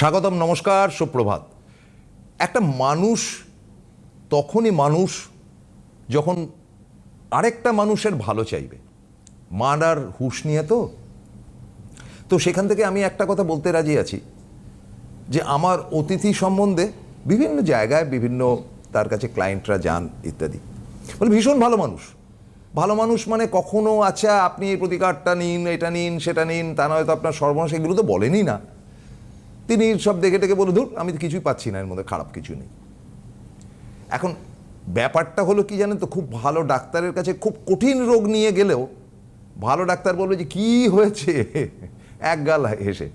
স্বাগতম, নমস্কার, সুপ্রভাত। একটা মানুষ, তখনই মানুষ যখন আরেকটা মানুষের ভালো চাইবে। মার হুশ নিয়ে তো? তো সেখান থেকে আমি একটা কথা বলতে রাজি আছি যে আমার অতিথি সম্বন্ধে বিভিন্ন জায়গায় বিভিন্ন তার কাছে ক্লায়েন্টরা যান ইত্যাদি। মানে ভীষণ ভালো মানুষ। ভালো মানুষ মানে কখনো আচ্ছা আপনি এই প্রতিকারটা নিন, এটা নিন, সেটা নিন, তা নয়তো আপনার সর্বনাশ। এগুলো তো বলেনই না। তিনি সব দেখে টেকে বলে ধুর, আমি তো কিছুই পাচ্ছি না, এর মধ্যে খারাপ কিছু নেই। এখন ব্যাপারটা হলো কি জানেন তো, খুব ভালো ডাক্তারের কাছে খুব কঠিন রোগ নিয়ে গেলেও ভালো ডাক্তার বলবে যে, কি হয়েছে? এক গাল হেসে।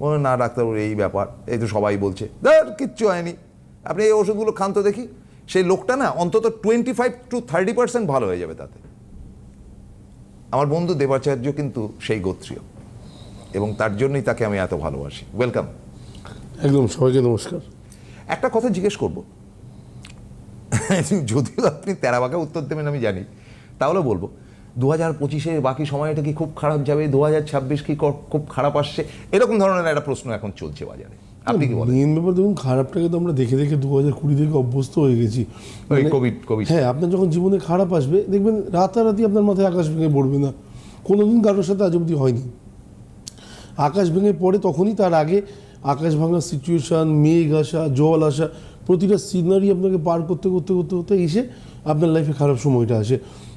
বলে না, ডাক্তার এই ব্যাপার, এই তো সবাই বলছে। ধর, কিচ্ছু হয়নি। আপনি এই ওষুধগুলো খান তো দেখি। সেই লোকটা না অন্তত twenty five to thirty percent ভালো হয়ে যাবে তাতে। আমার বন্ধু দেবাচার্য কিন্তু সেই গোত্রীয় এবং তার জন্যই তাকে আমি এত ভালোবাসি। ওয়েলকাম একদম সবাইকে নমস্কার। একটা কথা জিজ্ঞেস করব। যদিও আপনি তেরাবাকে উত্তর দেবেন আমি জানি। তাহলে বলব দু হাজার পঁচিশে বাকি সময়টা কি খুব খারাপ যাবে? দু হাজার ছাব্বিশ কি খুব খারাপ আসছে? এরকম ধরনের একটা প্রশ্ন এখন চলছে বাজারে। আপনি কি বলেন? মেন ব্যাপার দেখুন খারাপটাকে তো আমরা দেখে দেখে দু হাজার কুড়ি থেকে অভ্যস্ত হয়ে গেছি। মানে- কোভিড কোভিড হ্যাঁ আপনার যখন জীবনে খারাপ আসবে দেখবেন রাতারাতি আপনার মাথায় আকাশ ভেঙে পড়বে না। কোনোদিন কারোর সাথে আজ অব্দি হয়নি। আকাশ ভেঙে পড়ে তখনই তার আগে আকাশ ভাঙার সিচুয়েশান মেঘ আসা জল আসা প্রতিটা সিনারি আপনাকে পার করতে করতে করতে করতে এসে আপনার লাইফে খারাপ সময়টা আসে।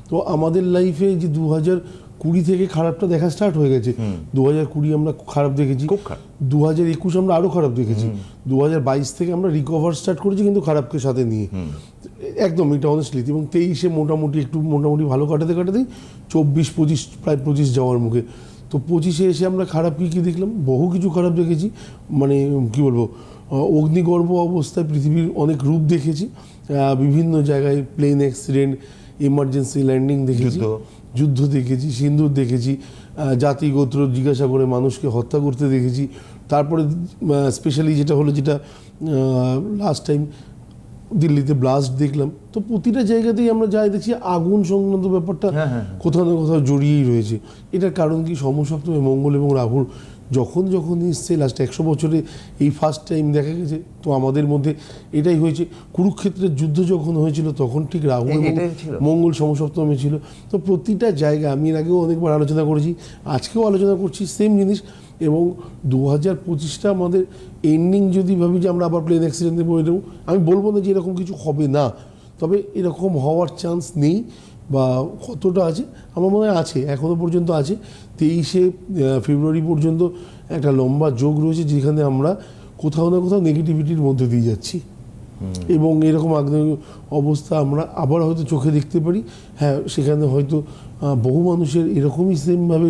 তো আমাদের লাইফে যে দু হাজার কুড়ি থেকে খারাপটা দেখা স্টার্ট হয়ে গেছে দু হাজার কুড়ি আমরা খারাপ দেখেছি। দু হাজার একুশ আমরা আরও খারাপ দেখেছি। দু হাজার বাইশ থেকে আমরা রিকভার স্টার্ট করেছি কিন্তু খারাপকে সাথে নিয়ে। একদম এটা অনেস্টলি এবং তেইশে মোটামুটি একটু মোটামুটি ভালো কাটাতে কাটাতেই চব্বিশ পঁচিশ প্রায় পঁচিশ যাওয়ার মুখে। তো পঁচিশে এসে আমরা খারাপ কী কী দেখলাম? বহু কিছু খারাপ দেখেছি। মানে কি বলব? অগ্নিগর্ভ অবস্থায় পৃথিবীর অনেক রূপ দেখেছি। বিভিন্ন জায়গায় প্লেন অ্যাক্সিডেন্ট ইমার্জেন্সি ল্যান্ডিং দেখেছি। যুদ্ধ। দেখেছি সিন্দুর দেখেছি। জাতি গোত্র জিজ্ঞাসা করে মানুষকে হত্যা করতে দেখেছি। তারপরে স্পেশালি যেটা হলো যেটা লাস্ট টাইম দিল্লিতে ব্লাস্ট দেখলাম। তো প্রতিটা জায়গাতেই আমরা যাই দেখছি আগুন সংক্রান্ত ব্যাপারটা হ্যাঁ, হ্যাঁ, কোথাও না কোথাও জড়িয়েই রয়েছে। এটার কারণ কি সমসপ্তমে মঙ্গল এবং রাহুর যখন যখন এসছে লাস্ট একশো বছরে এই ফার্স্ট টাইম দেখা গেছে তো আমাদের মধ্যে এটাই হয়েছে। কুরুক্ষেত্রের যুদ্ধ যখন হয়েছিল তখন ঠিক রাহু এবং মঙ্গল সমসপ্তমে ছিল। তো প্রতিটা জায়গা আমি এর আগেও অনেকবার আলোচনা করেছি আজকেও আলোচনা করছি সেম জিনিস এবং দু হাজার পঁচিশটা আমাদের এন্ডিং যদি ভাবি যে আমরা আবার প্লেন অ্যাক্সিডেন্টে পড়ে দেবো আমি বলব না যে এরকম কিছু হবে না। তবে এরকম হওয়ার চান্স নেই। বা কতটা আছে? আমার মনে হয় আছে এখনও পর্যন্ত আছে। তেইশে ফেব্রুয়ারি পর্যন্ত একটা লম্বা যোগ রয়েছে যেখানে আমরা কোথাও না কোথাও নেগেটিভিটির মধ্যে দিয়ে যাচ্ছি। এবং এরকম আগ্নেয় অবস্থা আমরা আবার হয়তো চোখে দেখতে পারি। হ্যাঁ সেখানে হয়তো বহু মানুষের এরকমই সেমভাবে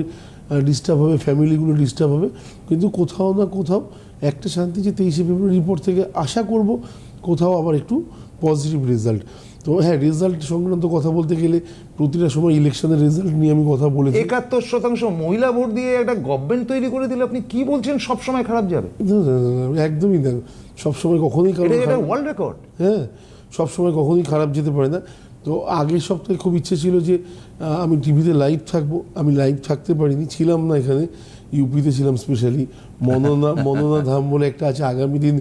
ডিস্টার্ব হবে ফ্যামিলিগুলো ডিস্টার্ব হবে। কিন্তু কোথাও না কোথাও একটা শান্তি যে তেইশে ফেব্রুয়ারির পর থেকে আশা করব কোথাও আবার একটু পজিটিভ রেজাল্ট তো হ্যাঁ রেজাল্ট সংক্রান্ত কথা বলতে গেলে প্রতিটা সময় ইলেকশনের রেজাল্ট নিয়ে আমি কথা বলেছি। একাত্তর শতাংশ মহিলা ভোট দিয়ে একটা গভর্নমেন্ট তৈরি করে দিলে আপনি কি বলছেন সব সময় খারাপ যাবে? একদমই না। সবসময় কখনোই এটা খারাপ- ওয়ার্ল্ড রেকর্ড হ্যাঁ সবসময় কখনোই খারাপ যেতে পারে না। তো আগের সপ্তাহে খুব ইচ্ছে ছিল যে আমি টিভিতে লাইভ থাকব। আমি লাইভ থাকতে পারিনি ছিলাম না এখানে। ইউপিতে ছিলাম স্পেশালি মননা মননা ধাম বলে একটা আছে। আগামী দিন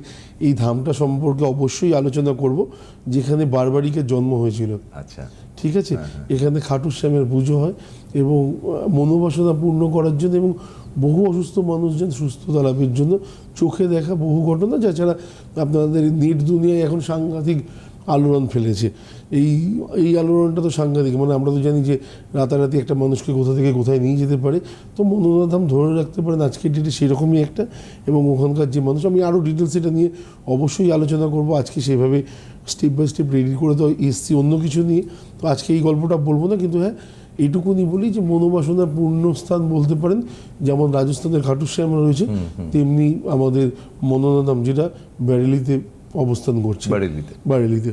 এই ধামটা সম্পর্কে অবশ্যই আলোচনা করব যেখানে বারবারিকের জন্ম হয়েছিল। আচ্ছা। ঠিক আছে? এখানে খাটুর শ্যামের পুজো হয় এবং মনোবাসনা পূর্ণ করার জন্য এবং বহু অসুস্থ মানুষজন সুস্থতা লাভের জন্য চোখে দেখা বহু ঘটনা যাছাড়া আপনাদের নেট দুনিয়ায় এখন সাংঘাতিক আলোড়ন ফেলেছে। এই এই আলোড়নটা তো সাংঘাতিক। মানে আমরা তো জানি যে রাতারাতি একটা মানুষকে কোথা থেকে কোথায় নিয়ে যেতে পারে। তো মনোনাধাম ধরে রাখতে পারেন আজকের ডেটে সেরকমই একটা। এবং ওখানকার যে মানুষ আমি আরও ডিটেলস এটা নিয়ে অবশ্যই আলোচনা করব। আজকে সেভাবে স্টেপ বাই স্টেপ রেডি করে তো এসছি অন্য কিছু নিয়ে। তো আজকে এই গল্পটা বলব না কিন্তু হ্যাঁ এইটুকুনি বলি যে মনোবাসনার পূর্ণস্থান বলতে পারেন যেমন রাজস্থানের খাটুশ্যাম রয়েছে তেমনি আমাদের মনোনাদাম যেটা ব্যারেলিতে অবস্থান করছে। বারেলিতে। বারেলিতে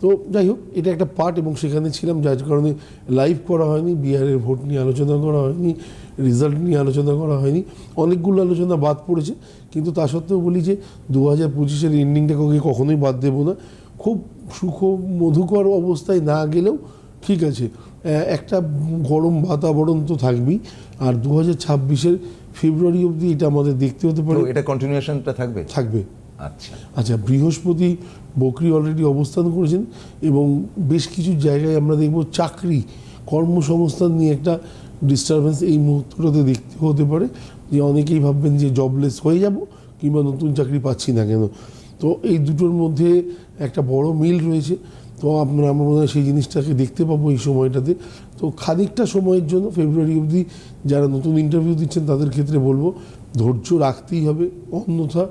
তো যাই হোক এটা একটা পার্ট এবং সেখানে ছিলাম যার কারণে লাইভ করা হয়নি বিহারের ভোট নিয়ে আলোচনা করা হয়নি রেজাল্ট নিয়ে আলোচনা করা হয়নি অনেকগুলো আলোচনা বাদ পড়েছে। কিন্তু তা সত্ত্বেও বলি যে দু হাজার পঁচিশের এন্ডিংটাকে কখনোই বাদ দেবো না। খুব সুখ মধুকর অবস্থায় না গেলেও ঠিক আছে। একটা গরম বাতাবরণ তো থাকবেই। আর দু হাজার ছাব্বিশের ফেব্রুয়ারি অবধি এটা আমাদের দেখতে হতে পারে। এটা কন্টিনিউশনটা থাকবে? থাকবে। আচ্ছা। আচ্ছা বৃহস্পতি বকরি অলরেডি অবস্থান করেছেন এবং বেশ কিছু জায়গায় আমরা দেখব চাকরি, কর্মসংস্থান নিয়ে একটা ডিস্টারবেন্স এই মুহূর্তটাতে দেখতে হতে পারে যে অনেকেই ভাববেন যে জবলেস হয়ে যাব কিংবা নতুন চাকরি পাচ্ছি না কেন। তো এই দুটোর মধ্যে একটা বড় মিল রয়েছে। তো আপনারা, আমার মনে হয় সেই জিনিসটাকে দেখতে পাবো এই সময়টাতে। তো খানিকটা সময়ের জন্য ফেব্রুয়ারি অবধি যারা নতুন ইন্টারভিউ দিচ্ছেন তাদের ক্ষেত্রে বলব, ধৈর্য রাখতেই হবে। অন্যথা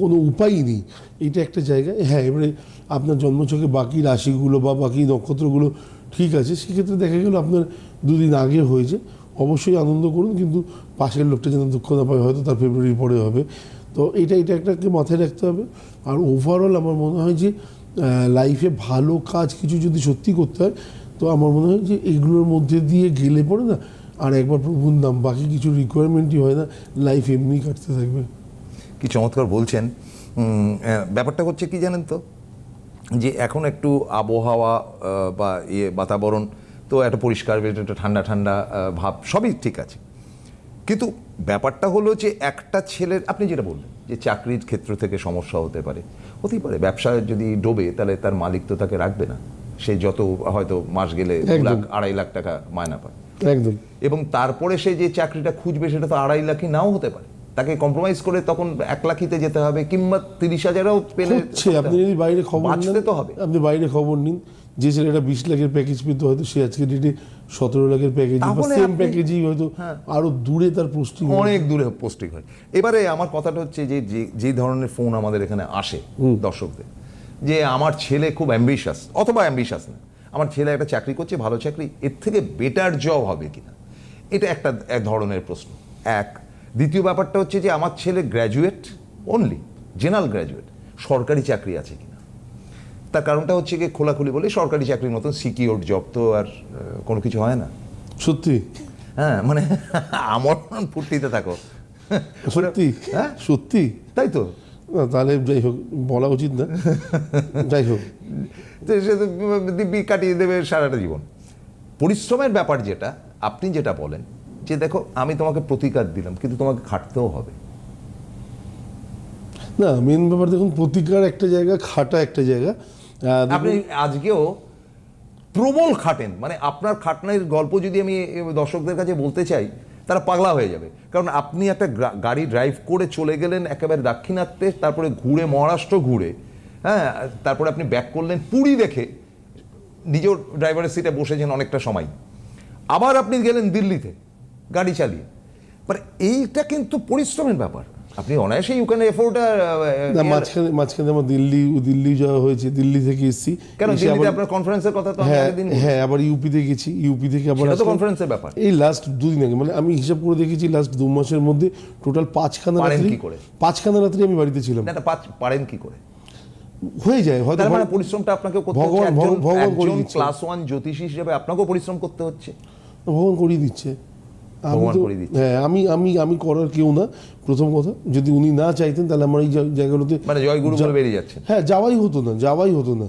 কোনো উপায়ই নেই। এটা একটা জায়গা হ্যাঁ এবারে আপনার জন্মছকে বাকি রাশিগুলো বা বাকি নক্ষত্রগুলো ঠিক আছে, সেক্ষেত্রে দেখা গেল আপনার দুদিন আগে হয়েছে। অবশ্যই আনন্দ করুন, কিন্তু পাশের লোকটা যেন দুঃখ না পায়, হয়তো তার ফেব্রুয়ারি পরে হবে। তো এটা এটা একটাকে মাথায় রাখতে হবে। আর ওভারঅল আমার মনে হয় যে লাইফে ভালো কাজ কিছু যদি সত্যি করতে হয়, তো আমার মনে হয় যে এগুলোর মধ্যে দিয়ে গেলে পরে না, আর একবার প্রভুর নাম বাকি কিছু রিকোয়ারমেন্টই হয় না লাইফ এমনি কাটতে থাকবে। কি চমৎকার বলছেন। ব্যাপারটা হচ্ছে কি জানেন তো? যে এখন একটু আবহাওয়া বা ইয়ে বাতাবরণ তো একটা পরিষ্কার একটা ঠান্ডা ঠান্ডা ভাব সবই ঠিক আছে। কিন্তু ব্যাপারটা হলো যে একটা ছেলের আপনি যেটা বললেন যে চাকরির ক্ষেত্র থেকে সমস্যা হতে পারে। হতেই পারে ব্যবসা যদি ডোবে তাহলে তার মালিক তো তাকে রাখবে না। সে যত হয়তো মাস গেলে লাখ আড়াই লাখ টাকা মায়না পায়। একদম। এবং তারপরে সে যে চাকরিটা খুঁজবে সেটা তো আড়াই লাখই নাও হতে পারে। তাকে কম্প্রোমাইজ করে তখন এক লাখিতে যেতে হবে কিংবা তিরিশ হাজারও পেলে হচ্ছে আপনি যদি বাইরে খবর বাঁচতে তো হবে। আপনি বাইরে খবর নিন যে ছেলেটা বিশ লাখের প্যাকেজ পেত হয়তো সে আজকে ডেটে সতেরো লাখের প্যাকেজ বা সেম প্যাকেজই হয়তো হ্যাঁ। আরও দূরে তার পোস্টিং অনেক দূরে পোস্টিং হয়। এবারে আমার কথাটা হচ্ছে যে যে- যে ধরনের ফোন আমাদের এখানে আসে দর্শকদের যে আমার ছেলে খুব অ্যাম্বিশাস অথবা অ্যাম্বিশাস না। আমার ছেলে একটা চাকরি করছে ভালো চাকরি এর থেকে বেটার জব হবে কিনা? এটা একটা এক ধরনের প্রশ্ন। এক দ্বিতীয় ব্যাপারটা হচ্ছে যে আমার ছেলে গ্র্যাজুয়েট অনলি জেনারেল গ্র্যাজুয়েট সরকারি চাকরি আছে কিনা। তার কারণটা হচ্ছে কি খোলাখুলি বলে সরকারি চাকরির মতন সিকিওর জব তো আর কোনো কিছু হয় না। সত্যি? হ্যাঁ মানে আমার ফুর্তিতে থাকো। সত্যি? হ্যাঁ? সত্যি? তাই তো। তাহলে যাই হোক বলা উচিত না। যাই হোক। সে তো দিব্যি কাটিয়ে দেবে সারাটা জীবন। পরিশ্রমের ব্যাপার যেটা আপনি যেটা বলেন যে দেখো আমি তোমাকে প্রতিকার দিলাম কিন্তু তোমাকে খাটতেও হবে। না মেন ব্যাপার দেখুন প্রতিকার একটা জায়গা খাটা একটা জায়গা। আপনি আজকেও প্রবল খাটেন মানে আপনার খাটনার গল্প যদি আমি দর্শকদের কাছে বলতে চাই তারা পাগলা হয়ে যাবে। কারণ আপনি একটা গাড়ি ড্রাইভ করে চলে গেলেন একেবারে দাক্ষিণাত্যে তারপরে ঘুরে মহারাষ্ট্র ঘুরে হ্যাঁ তারপরে আপনি ব্যাক করলেন পুরী দেখে নিজের ড্রাইভারের সিটে বসেছেন অনেকটা সময়। আবার আপনি গেলেন দিল্লিতে। গাড়ি চালিয়ে। মানে এইটা কিন্তু পরিশ্রমের ব্যাপার। আপনি অনায়াসে ইউ ক্যান এফোর্ড না মাঝখানে মাঝখানে আমার দিল্লি দিল্লি যাওয়া হয়েছে দিল্লি থেকে এসেছি। কেন দিল্লিতে আপনার কনফারেন্সের কথা তো হ্যাঁ আগের হ্যাঁ আবার ইউপিতে গেছি। ইউপি থেকে আবার সেটা তো কনফারেন্সের ব্যাপার। এই লাস্ট দুদিন আগে মানে আমি হিসাব করে দেখেছি লাস্ট দু মাসের মধ্যে টোটাল পাঁচখানা রাত্রি কি করে? পাঁচখানা রাত্রি আমি বাড়িতে ছিলাম। না, পাচ- পারেন কি করে? হয়ে যায় হয়তো মানে পরিশ্রমটা আপনাকে করতে হচ্ছে। ভগবান- ভগবান করে। ক্লাস ওয়ান জ্যোতিষী হিসেবে আপনাকেও পরিশ্রম করতে হচ্ছে? ভগবান করিয়ে দিচ্ছে। দিচ্ছে। হ্যাঁ আমি আমি আমি করার কেউ না প্রথম কথা। যদি উনি না চাইতেন তাহলে আমার এই জায়গাগুলোতে মানে জয়গুরু বলে বেরিয়ে যাচ্ছেন হ্যাঁ যাওয়াই হতো না যাওয়াই হতো না।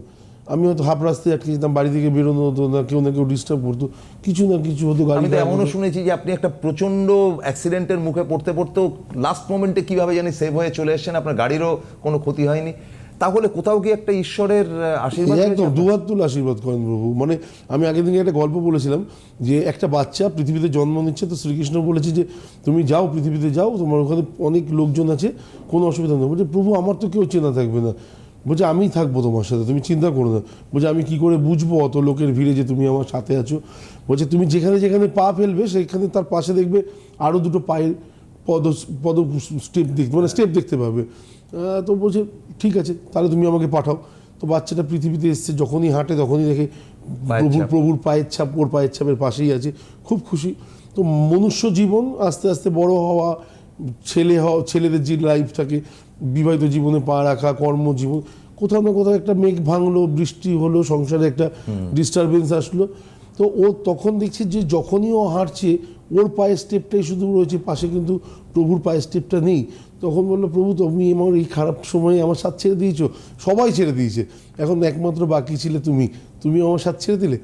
আমি হয়তো হাফ রাস্তায় আটকে যেতাম বাড়ি থেকে বেরোনো হতো না কেউ না কেউ ডিস্টার্ব করতো। কিছু না কিছু হতো গাড়ি আমি এমনও শুনেছি যে আপনি একটা প্রচণ্ড অ্যাক্সিডেন্টের মুখে পড়তে পড়তেও লাস্ট মোমেন্টে কীভাবে জানি সেভ হয়ে চলে এসেছেন আপনার গাড়িরও কোনো ক্ষতি হয়নি। তাহলে কোথাও কি একটা ঈশ্বরের আশীর্বাদ একদম দুহাত তুলে আশীর্বাদ করেন প্রভু। মানে আমি আগের দিনে একটা গল্প বলেছিলাম যে একটা বাচ্চা পৃথিবীতে জন্ম নিচ্ছে তো শ্রীকৃষ্ণ বলেছে যে তুমি যাও পৃথিবীতে যাও তোমার ওখানে অনেক লোকজন আছে কোনো অসুবিধা নেই। বলছে প্রভু আমার তো কেউ চেনা থাকবে না। বলছে আমি থাকব তোমার সাথে তুমি চিন্তা করো না। বলছে আমি কি করে বুঝব অত লোকের ভিড়ে যে তুমি আমার সাথে আছো? বলছে তুমি যেখানে যেখানে পা ফেলবে সেখানে তার পাশে দেখবে আরও দুটো পায়ের পদ পদ স্টেপ দেখতে মানে স্টেপ দেখতে পাবে। তো বলছে ঠিক আছে তাহলে তুমি আমাকে পাঠাও। তো বাচ্চাটা পৃথিবীতে এসছে যখনই হাঁটে তখনই দেখে প্রভুর প্রভুর পায়ের ছাপ ওর পায়ের ছাপের পাশেই আছে খুব খুশি। তো মনুষ্য জীবন আস্তে আস্তে বড় হওয়া ছেলে হওয়া ছেলেদের যে লাইফটাকে বিবাহিত জীবনে পা রাখা কর্মজীবন কোথাও না কোথাও একটা মেঘ ভাঙলো বৃষ্টি হলো সংসারে একটা ডিস্টারবেন্স আসলো। তো ও তখন দেখছে যে যখনই ও হাঁটছে ওর পায়ের স্টেপটাই শুধু রয়েছে পাশে কিন্তু প্রভুর পায়ের স্টেপটা নেই। তখন বলল, প্রভু, তুমি আমার এই খারাপ সময়ে আমার সাথ ছেড়ে দিয়েছ। সবাই ছেড়ে দিয়েছে। এখন একমাত্র বাকি ছিলে তুমি। তুমি আমার সাথ ছেড়ে দিলে।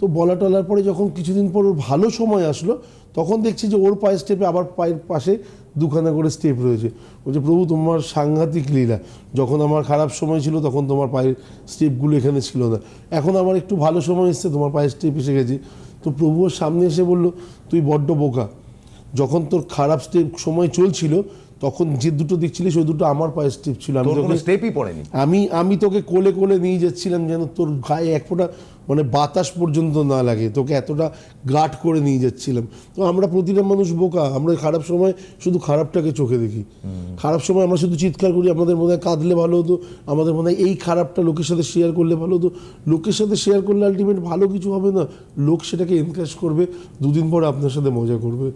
তো বলা টলার পরে যখন কিছুদিন পর ওর ভালো সময় আসলো, তখন দেখছি যে ওর পায়ের স্টেপে আবার পায়ের পাশে দুখানা করে স্টেপ রয়েছে। বলছে প্রভু, তোমার সাংঘাতিক লীলা। যখন আমার খারাপ সময় ছিল, তখন তোমার পায়ের স্টেপগুলো এখানে ছিল না। এখন আমার একটু ভালো সময় এসছে, তোমার পায়ের স্টেপ এসে গেছে। তো প্রভু ওর সামনে এসে বলল, তুই বড্ড বোকা। যখন তোর খারাপ স্টেপ সময় চলছিল তখন যে দুটো দেখছিলিস ওই দুটো আমার পায়ে স্টেপ ছিল। আমি তোকে স্টেপই পড়েনি? আমি আমি তোকে কোলে কোলে নিয়ে যাচ্ছিলাম যেন তোর গায়ে এক ফোঁটা মানে বাতাস পর্যন্ত না লাগে। তোকে এতটা গার্ড করে নিয়ে যাচ্ছিলাম। তো আমরা প্রতিটা মানুষ বোকা। আমরা খারাপ সময় শুধু খারাপটাকে চোখে দেখি। খারাপ সময় আমরা শুধু চিৎকার করি আমাদের মনে হয় কাঁদলে ভালো হতো আমাদের মনে হয় এই খারাপটা লোকের সাথে শেয়ার করলে ভালো হতো। লোকের সাথে শেয়ার করলে আলটিমেট ভালো কিছু হবে না। লোক সেটাকে এনকারেজ করবে দুদিন পর আপনার সাথে মজা করবে।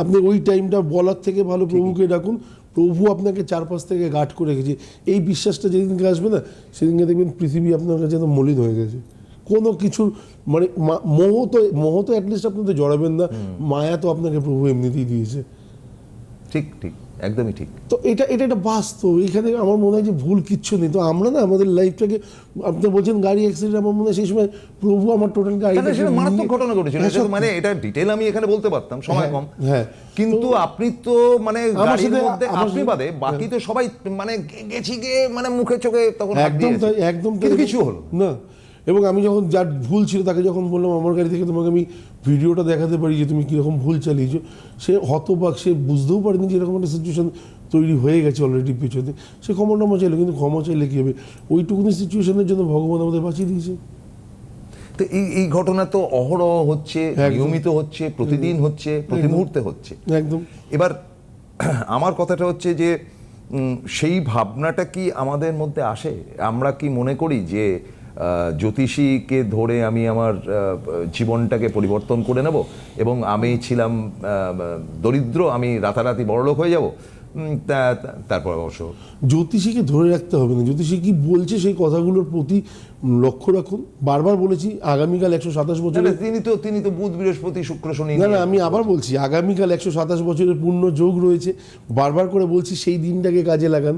আপনি ওই টাইমটা বলার থেকে ভালো প্রভুকে ডাকুন। প্রভু আপনাকে চারপাশ থেকে গাঠ করে রেখেছে। এই বিশ্বাসটা যেদিনকে আসবে না সেদিনকে দেখবেন পৃথিবী আপনার কাছে যেন মলিন হয়ে গেছে। কোনো কিছুর মানে মোহ তো মোহ তো অ্যাটলিস্ট আপনি তো জড়াবেন না। মায়া তো আপনাকে প্রভু এমনিতেই দিয়েছে। ঠিক ঠিক। একদমই ঠিক। তো এটা এটা একটা বাস্তব। এখানে আমার মনে হয় যে ভুল কিচ্ছু নেই। তো আমরা না আমাদের লাইফটাকে আপনি বলছেন গাড়ি অ্যাক্সিডেন্ট আমার মনে হয় সেই সময় প্রভু আমার টোটাল গাড়ি মারাত্মক ঘটনা ঘটেছিল। মানে এটা ডিটেল আমি এখানে বলতে পারতাম সময় হ্যাঁ, কম। হ্যাঁ। কিন্তু আপনি তো মানে গাড়ির মধ্যে আপনি বাদে বাকি তো সবাই মানে গেছি গিয়ে মানে মুখে চোখে তখন একদম। তাই একদম কিছু হলো না। না এবং আমি যখন যার ভুল ছিল তাকে যখন বললাম আমার গাড়ি থেকে তোমাকে আমি ভিডিওটা দেখাতে পারি যে তুমি কীরকম ভুল চালিয়েছো। সে হতবাক সে বুঝতেও পারেনি যে এরকম একটা সিচুয়েশন তৈরি হয়ে গেছে অলরেডি পেছনে। সে ক্ষমা টমা চাইলো কিন্তু ক্ষমা চাইলে কী হবে? ওইটুকুনি সিচুয়েশনের জন্য ভগবান আমাদের বাঁচিয়ে দিয়েছে। তো এই এই ঘটনা তো অহরহ হচ্ছে। নিয়মিত হচ্ছে প্রতিদিন হচ্ছে প্রতি মুহূর্তে হচ্ছে। একদম। এবার আমার কথাটা হচ্ছে যে সেই ভাবনাটা কি আমাদের মধ্যে আসে? আমরা কি মনে করি যে জ্যোতিষীকে ধরে আমি আমার জীবনটাকে পরিবর্তন করে নেব এবং আমি ছিলাম দরিদ্র আমি রাতারাতি বড়লোক হয়ে যাব। তারপর অবশ্য জ্যোতিষীকে ধরে রাখতে হবে না। জ্যোতিষী কি বলছে সেই কথাগুলোর প্রতি লক্ষ্য রাখুন। বারবার বলেছি আগামীকাল একশো সাতাশ বছরের তিনি তো তিনি তো বুধ বৃহস্পতি শুক্র শনি না না আমি আবার বলছি আগামীকাল একশো সাতাশ বছরের পূর্ণ যোগ রয়েছে। বারবার করে বলছি সেই দিনটাকে কাজে লাগান।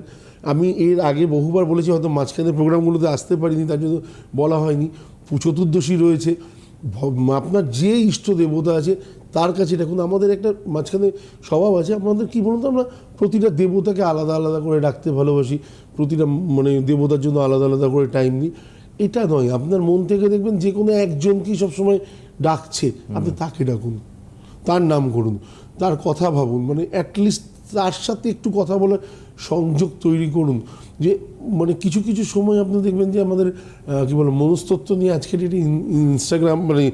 আমি এর আগে বহুবার বলেছি হয়তো মাঝখানে প্রোগ্রামগুলোতে আসতে পারিনি তার জন্য বলা হয়নি। চতুর্দশী রয়েছে। আপনার যে ইষ্ট দেবতা আছে তার কাছে দেখুন আমাদের একটা মাঝখানে স্বভাব আছে আমাদের কি বলুন তো আমরা প্রতিটা দেবতাকে আলাদা আলাদা করে ডাকতে ভালোবাসি প্রতিটা মানে দেবতার জন্য আলাদা আলাদা করে টাইম দিই এটা নয় আপনার মন থেকে দেখবেন যে কোনো একজনকেই সবসময় ডাকছে। আপনি তাকে ডাকুন তার নাম করুন তার কথা ভাবুন মানে অ্যাটলিস্ট তার সাথে একটু কথা বলার সংযোগ তৈরি করুন যে মানে কিছু কিছু সময় আপনি দেখবেন যে আমাদের কি বলব মনস্তত্ত্ব নিয়ে আজকের এটি ইনস্টাগ্রাম মানে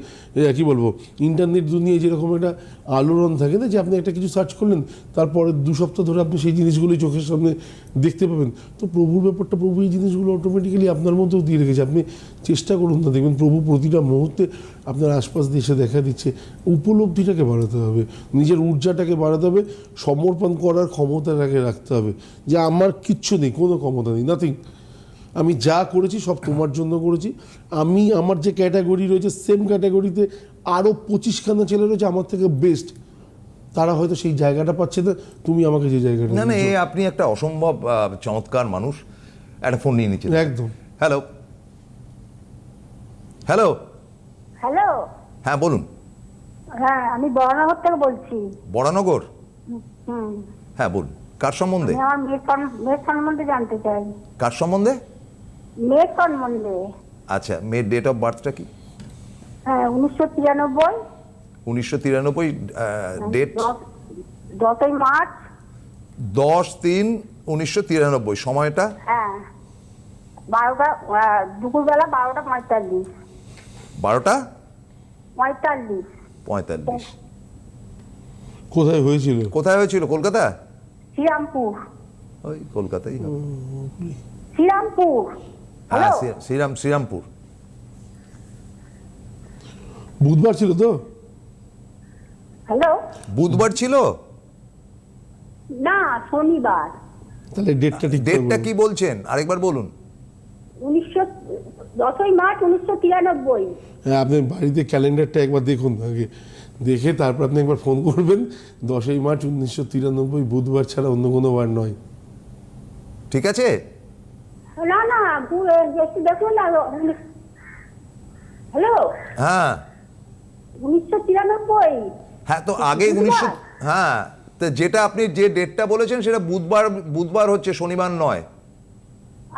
কি বলব, ইন্টারনেট দুনিয়ায় যেরকম একটা আলোড়ন থাকে না, যে আপনি একটা কিছু সার্চ করলেন, তারপরে দু সপ্তাহ ধরে আপনি সেই জিনিসগুলি চোখের সামনে দেখতে পাবেন। তো প্রভুর ব্যাপারটা, প্রভু এই জিনিসগুলো অটোমেটিক্যালি আপনার মধ্যেও দিয়ে রেখেছে। আপনি চেষ্টা করুন না, দেখবেন প্রভু প্রতিটা মুহূর্তে আপনার আশপাশ দিয়ে এসে দেখা দিচ্ছে। উপলব্ধিটাকে বাড়াতে হবে, নিজের ঊর্জাটাকে বাড়াতে হবে, সমর্পণ করার ক্ষমতাটাকে রাখতে হবে, যে আমার কিচ্ছু নেই, কোনো ক্ষমতা নেই। নাথিং আমি যা করেছি সব তোমার জন্য করেছি। আমি আমার যে ক্যাটাগরি রয়েছে সেম ক্যাটাগরিতে আরও পঁচিশখানা ছেলে রয়েছে আমার থেকে বেস্ট তারা হয়তো সেই জায়গাটা পাচ্ছে না তুমি আমাকে যে জায়গাটা না না এ আপনি একটা অসম্ভব চমৎকার মানুষ। একটা ফোন নিয়ে নিচ্ছেন একদম। হ্যালো হ্যালো হ্যালো হ্যাঁ বলুন। হ্যাঁ আমি বরানগর থেকে বলছি। বরানগর? হুম। হ্যাঁ বলুন। কার সম্বন্ধে? আমার মেয়ের সম্বন্ধে জানতে চাই। কার সম্বন্ধে? মেয়ের সম্বন্ধে। আচ্ছা মেয়ের ডেট অফ বার্থটা কি? হ্যাঁ উনিশশো তিরানব্বই। উনিশশো তিরানব্বই ডেট দশই মার্চ। দশ তিন উনিশশো তিরানব্বই সময়টা? হ্যাঁ। বারোটা আহ, দুপুরবেলা বারোটা পঁয়তাল্লিশ। বারোটা? পঁয়তাল্লিশ। পঁয়তাল্লিশ। কোথায় হয়েছিল? কোথায় হয়েছিল? কলকাতা? শ্রীরামপুর ওই কলকাতাই শ্রীরামপুর হ্যাঁ শ্রীরাম শ্রীরামপুর বুধবার ছিল তো? হ্যালো বুধবার ছিল? না শনিবার। তাহলে ডেটটা ঠিক ডেটটা কি বলছেন? আরেকবার বলুন। উনিশশো দশই মার্চ উনিশশো তিরানব্বই। হ্যাঁ আপনি বাড়িতে ক্যালেন্ডারটা একবার দেখুন আগে। দেখে তারপর আপনি একবার ফোন করবেন। দশই মার্চ উনিশশো তিরানব্বই বুধবার ছাড়া অন্য কোনো বার নয়। ঠিক আছে? না না একটু দেখুন না হ্যালো? হ্যাঁ। উনিশশো তিরানব্বই? হ্যাঁ তো আগে উনিশশো হ্যাঁ তো যেটা আপনি যে ডেটটা বলেছেন সেটা বুধবার বুধবার হচ্ছে শনিবার নয়।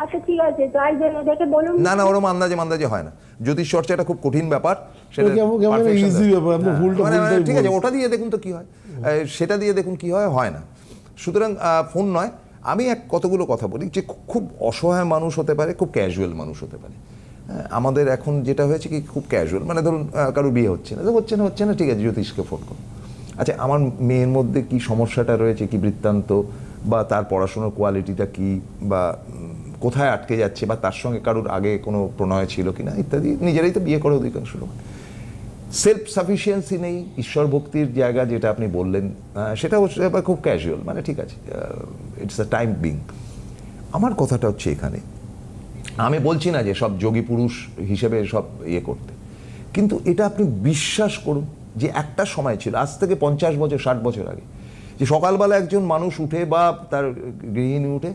আচ্ছা ঠিক আছে তাই জেনে দেখে বলুন। না না ওরম আন্দাজে মান্দাজে হয় না। জ্যোতিষ চর্চাটা খুব কঠিন ব্যাপার আপনি হ্যাঁ, ভুলটা মানে- মানে ভুলটাই ঠিক আছে ওটা দিয়ে দেখুন তো কি হয়। সেটা দিয়ে দেখুন কি হয় হয় না। সুতরাং ফোন নয় আমি এক কতগুলো কথা বলি যে খুব অসহায় মানুষ হতে পারে খুব ক্যাজুয়াল মানুষ হতে পারে। হ্যাঁ, আমাদের এখন যেটা হয়েছে কি খুব ক্যাজুয়াল মানে ধরুন আহ, কারোর বিয়ে হচ্ছে না তো হচ্ছে না হচ্ছে না ঠিক আছে জ্যোতিষকে ফোন করুন। আচ্ছা আমার মেয়ের মধ্যে কি সমস্যাটা রয়েছে কি বৃত্তান্ত বা তার পড়াশোনার কোয়ালিটিটা কি বা কোথায় আটকে যাচ্ছে বা তার সঙ্গে কারোর আগে কোনো প্রণয় ছিল কিনা ইত্যাদি, নিজেরাই তো বিয়ে করে অধিকাংশ লোক। সেলফ সাফিসিয়েন্সি নেই ঈশ্বর ভক্তির জায়গা যেটা আপনি বললেন সেটা হচ্ছে আবার খুব ক্যাজুয়াল মানে ঠিক আছে ইটস আ টাইম বিং আমার কথাটা হচ্ছে এখানে, আমি বলছি না যে সব যোগী পুরুষ হিসেবে সব ইয়ে করতে, কিন্তু এটা আপনি বিশ্বাস করুন যে একটা সময় ছিল, আজ থেকে পঞ্চাশ বছর, ষাট বছর আগে, যে সকালবেলা একজন মানুষ উঠে বা তার গৃহিণী উঠে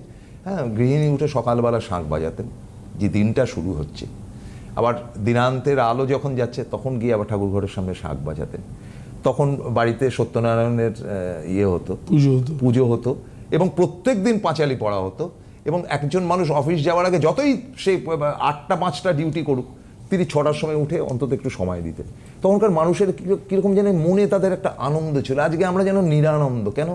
হ্যাঁ গৃহিণী উঠে সকালবেলা শাঁখ বাজাতেন যে দিনটা শুরু হচ্ছে। আবার দিনান্তের আলো যখন যাচ্ছে তখন গিয়ে আবার ঠাকুর ঘরের সামনে শাঁখ বাজাতেন। তখন বাড়িতে সত্যনারায়ণের ইয়ে হতো পুজো হতো। পুজো হতো এবং প্রত্যেক দিন পাঁচালি পড়া হতো এবং একজন মানুষ অফিস যাওয়ার আগে যতই সে আটটা পাঁচটা ডিউটি করুক তিনি ছটার সময় উঠে অন্তত একটু সময় দিতেন। তখনকার মানুষের কীরকম যেন মনে তাদের একটা আনন্দ ছিল। আজকে আমরা যেন নিরানন্দ কেন?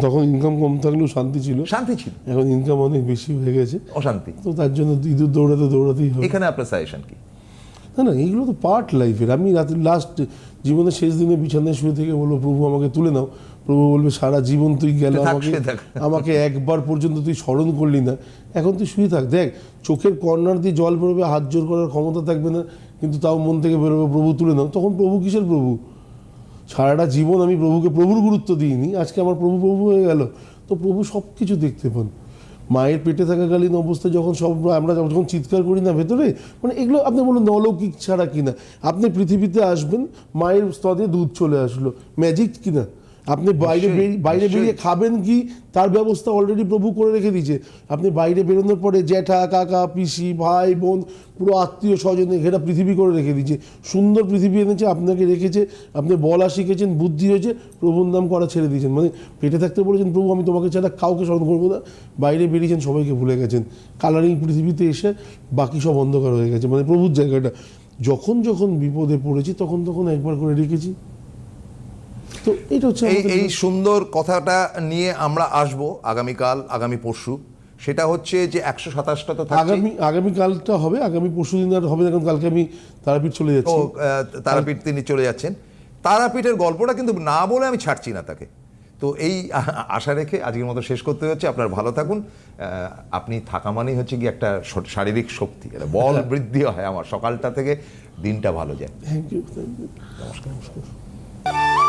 তখন ইনকাম কম থাকলেও শান্তি ছিল। শান্তি ছিল। এখন ইনকাম অনেক বেশি হয়ে গেছে। অশান্তি। তো তার জন্য ইঁদুর দৌড়াতে দৌড়াতেই হবে। এখানে আপনার সাজেশন কি? না না এইগুলো তো পার্ট লাইফের আমি রাতে লাস্ট জীবনের শেষ দিনে বিছানায় শুয়ে থেকে বলব প্রভু আমাকে তুলে নাও। প্রভু বলবে সারা জীবন তুই গেল আমাকে আমাকে একবার পর্যন্ত তুই স্মরণ করলি না। এখন তুই শুয়ে থাক। দেখ চোখের কর্নার দিয়ে জল বেরোবে হাত জোর করার ক্ষমতা থাকবে না কিন্তু তাও মন থেকে বেরোবে প্রভু তুলে নাও। তখন প্রভু কিসের প্রভু? সারাটা জীবন আমি প্রভুকে, প্রভুর গুরুত্ব দিইনি। আজকে আমার প্রভু প্রভু হয়ে গেল। তো প্রভু সব কিছু দেখতে পান। মায়ের পেটে থাকাকালীন অবস্থায় যখন সব আমরা যখন চিৎকার করি না ভেতরে মানে এগুলো আপনি বলুন অলৌকিক ছাড়া কিনা। আপনি পৃথিবীতে আসবেন, মায়ের স্তরে দুধ চলে আসলো। ম্যাজিক কিনা? আপনি বাইরে বাইরে বেরিয়ে খাবেন কি? তার ব্যবস্থা অলরেডি প্রভু করে রেখে দিয়েছে। আপনি বাইরে বেরোনোর পরে জ্যাঠা কাকা পিসি ভাই বোন পুরো আত্মীয় স্বজনে ঘেরা পৃথিবী করে রেখে দিয়েছে। সুন্দর পৃথিবী এনেছে আপনাকে রেখেছে আপনি বলা শিখেছেন বুদ্ধি হয়েছে প্রভুর নাম করা ছেড়ে দিয়েছেন। মানে পেটে থাকতে বলেছেন প্রভু আমি তোমাকে ছাড়া কাউকে স্মরণ করব না। বাইরে বেরিয়েছেন সবাইকে ভুলে গেছেন। কালারিং পৃথিবীতে এসে বাকি সব অন্ধকার হয়ে গেছে। মানে প্রভুর জায়গাটা। যখন যখন বিপদে পড়েছি তখন তখন একবার করে রেখেছি। তো এটা হচ্ছে এই এই সুন্দর কথাটা নিয়ে আমরা আসব আগামীকাল আগামী পরশু। সেটা হচ্ছে যে একশো সাতাশটা তো আগামী আগামী কালটা হবে আগামী পরশু দিন আর হবে না কারণ কালকে আমি তারাপীঠ চলে যাচ্ছি। তারাপীঠ তিনি চলে যাচ্ছেন। তারাপীঠের গল্পটা কিন্তু না বলে আমি ছাড়ছি না তাকে। তো এই আশা রেখে আজকের মতো শেষ করতে হচ্ছে আপনার ভালো থাকুন। আপনি থাকা মানেই হচ্ছে কি একটা শারীরিক শক্তি বল বৃদ্ধি হয় আমার সকালটা থেকে দিনটা ভালো যায়। থ্যাংক ইউ থ্যাংক ইউ নমস্কার। নমস্কার।